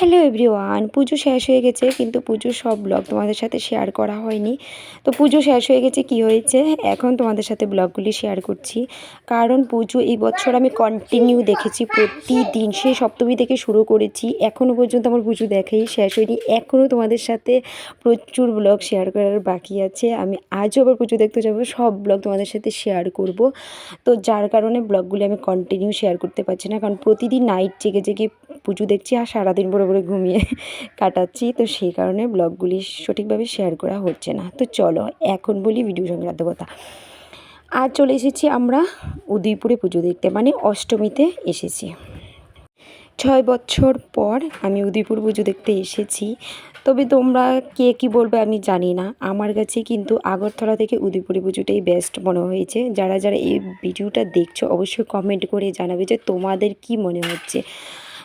Hello everyone, পুজো শেষ হয়ে গেছে, কিন্তু পুজোর সব ব্লগ তোমাদের সাথে শেয়ার করা হয়নি। তো পুজো শেষ হয়ে গেছে, কি হয়েছে? এখন তোমাদের সাথে ব্লগগুলি শেয়ার করছি। কারণ পুজো এই বছর আমি কন্টিনিউ দেখেছি প্রতিদিন, সেই সপ্তমী থেকে শুরু করেছি। এখনও পর্যন্ত আমার পুজো দেখাই শেষ হয়নি। এখনও তোমাদের সাথে প্রচুর ব্লগ শেয়ার করার বাকি আছে। আমি আজও আবার পুজো দেখতে যাব, সব ব্লগ তোমাদের সাথে শেয়ার করব। তো যার কারণে ব্লগগুলি আমি কন্টিনিউ শেয়ার করতে পারছি না, কারণ প্রতিদিন নাইট জেগে জেগে পুজো দেখছি আর সারাদিন পরে পরে ঘুমিয়ে কাটাচ্ছি। তো সেই কারণে ব্লগগুলি সঠিকভাবে শেয়ার করা হচ্ছে না। তো চলো, এখন বলি ভিডিও সংক্রান্ত কথা। আর চলে এসেছি আমরা উদয়পুরে পুজো দেখতে মানে অষ্টমীতে এসেছি। ছয় বছর পর আমি উদয়পুর পুজো দেখতে এসেছি। তবে তোমরা কে কী বলবে আমি জানি না। আমার কাছে কিন্তু আগরতলা থেকে উদয়পুরে পুজোটাই বেস্ট মনে হয়েছে। যারা যারা এই ভিডিওটা দেখছ, অবশ্যই কমেন্ট করে জানাবে যে তোমাদের কি মনে হচ্ছে।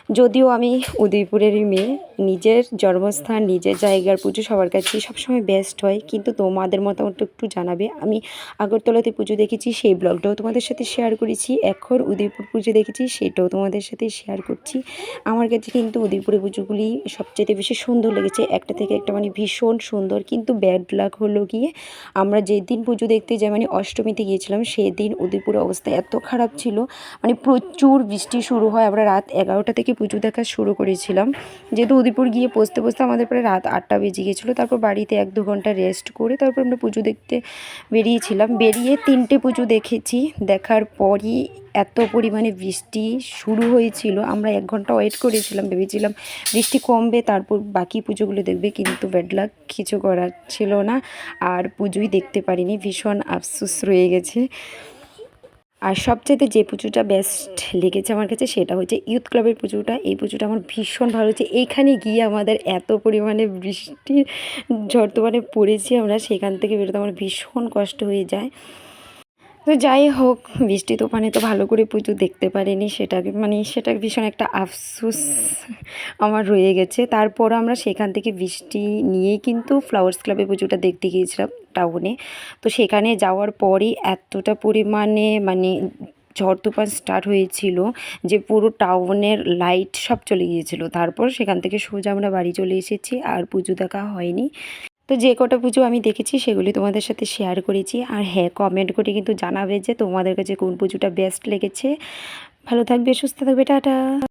যদিও আমি উদয়পুরেরই মেয়ে নিজের জন্মস্থান, নিজের জায়গার পুজো সবার কাছেই সবসময় বেস্ট হয়। কিন্তু তোমাদের মতামত একটু জানাবে। আমি আগরতলাতে পুজো দেখেছি, সেই ব্লগটাও তোমাদের সাথে শেয়ার করেছি। এখন উদয়পুর পুজো দেখেছি, সেটাও তোমাদের সাথে শেয়ার করছি। আমার কাছে কিন্তু উদয়পুরের পুজোগুলি সবচেয়ে বেশি সুন্দর লেগেছে। একটা থেকে একটা মানে ভীষণ সুন্দর। কিন্তু ব্যাড লাক হলো গিয়ে আমরা যেদিন পুজো দেখতে যাই মানে অষ্টমীতে গিয়েছিলাম, সেদিন উদয়পুরের অবস্থা এত খারাপ ছিল। মানে প্রচুর বৃষ্টি শুরু হয়। আমরা রাত এগারোটা থেকে পুজো দেখা শুরু করেছিলাম। যেহেতু উদয়পুর গিয়ে পৌঁছতে পৌঁছতে আমাদের প্রায় রাত আটটা বেজে গিয়েছিল। তারপর বাড়িতে এক দু ঘণ্টা রেস্ট করে তারপর আমরা পুজো দেখতে বেরিয়েছিলাম। বেরিয়ে তিনটে পুজো দেখেছি। দেখার পরই এত পরিমাণে বৃষ্টি শুরু হয়েছিল। আমরা এক ঘণ্টা ওয়েট করেছিলাম, ভেবেছিলাম বৃষ্টি কমবে, তারপর বাকি পুজোগুলো দেখবে, কিন্তু ব্যাডলাক কিছু করার ছিল না। আর পুজোই দেখতে পারিনি। ভীষণ আফসোস রয়ে গেছে। আর সবচাইতে যে পুজোটা বেস্ট লেগেছে আমার কাছে সেটা হচ্ছে ইউথ ক্লাবের পুজোটা। এই পুজোটা আমার ভীষণ ভালো হচ্ছে এইখানে গিয়ে আমাদের এত পরিমাণে বৃষ্টি ঝড় পড়েছি আমরা, সেখান থেকে বেরোতে আমার ভীষণ কষ্ট হয়ে যায়। তো যাই হোক বৃষ্টি তোফানে তো ভালো করে পুজো দেখতে পারিনি, সেটাকে মানে সেটা ভীষণ একটা আফসোস আমার রয়ে গেছে। তারপর আমরা সেখান থেকে বৃষ্টি নিয়েই কিন্তু ফ্লাওয়ার্স ক্লাবে পুজোটা দেখতে গিয়েছিলাম। টাউনে। তো সেখানে যাওয়ার পরই এতটা পরিমাণে মানে ঝড় তুফান স্টার্ট হয়েছিল যে পুরো টাউনের লাইট সব চলে গিয়েছিল। তারপর সেখান থেকে সোজা আমরা বাড়ি চলে এসেছি আর পুজো দেখা হয়নি। তো যে কটা পুজো আমি দেখেছি সেগুলি তোমাদের সাথে শেয়ার করেছি। আর হ্যাঁ কমেন্ট করে কিন্তু জানাবে যে তোমাদের কাছে কোন পুজোটা বেস্ট লেগেছে। ভালো থাকবে, সুস্থ থাকবে, টাটা।